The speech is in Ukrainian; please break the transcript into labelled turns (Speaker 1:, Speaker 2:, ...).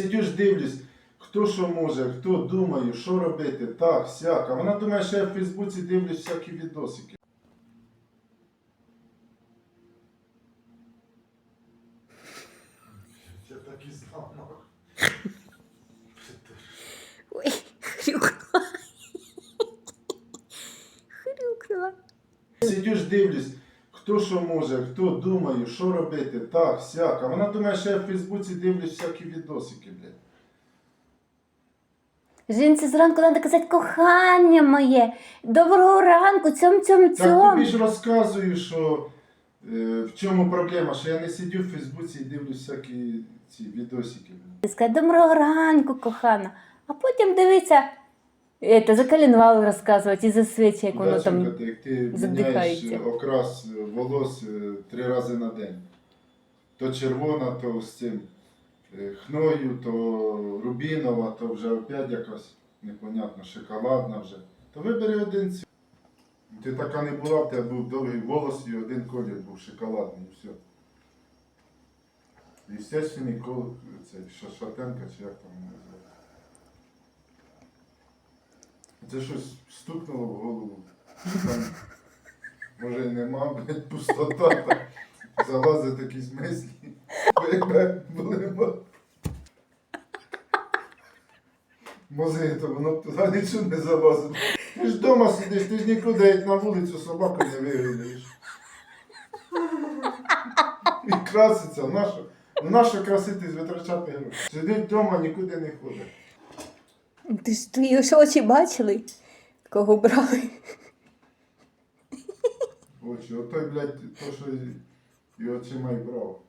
Speaker 1: сидю ж дивлюсь, хто що може, хто думає, що робити, так, сяк. А вона думає, що я в Фейсбуці дивлюсь всякі відосики. Я так і знав.
Speaker 2: Ой, хрюкнула. Хрюкнула.
Speaker 1: Сидю ж дивлюсь, хто що може, хто думає, що робити, так, сяк. А вона думає, що я в Фейсбуці дивлюсь всякі відосики, блядь.
Speaker 2: Жінці зранку треба казати кохання моє. Доброго ранку, цьом цьом
Speaker 1: Так тобі ж розказую, що е, в чому проблема, що я не сидю в Фейсбуці і дивлюсь всякі ці відосики. блядь.
Speaker 2: Сказати доброго ранку, кохана. А потім дивиться, это, за коленвал розказувати і за свічі, як воно там.
Speaker 1: Даченька, ти- як ти міняєш
Speaker 2: задихається.
Speaker 1: е, окрас е, волос е, три рази на день. То червона, то з цим е, хною, то рубінова, то вже опять якась непонятна, шоколадна вже. То вибери один цвіт. Ти така не була, в тебе був довгий волос і один колір був шоколадний, і все. Естественний колір, ша- шатенка чи як там називається. Це щось стукнуло в голову. Там, блядь, пустота. Залазить якісь мислі. Бе-бе, блема. Мозги, то воно б туди нічого не залазить. Ти ж вдома сидиш, ти ж нікуди на вулицю собаку не вигуляєш. І краситься, нащо? Нащо краситись, витрачати гроші? Сидить вдома, нікуди не ходить.
Speaker 2: Ти ж твої очі бачили, кого брали.
Speaker 1: Очі, отой, блядь, то, що і очима й брав.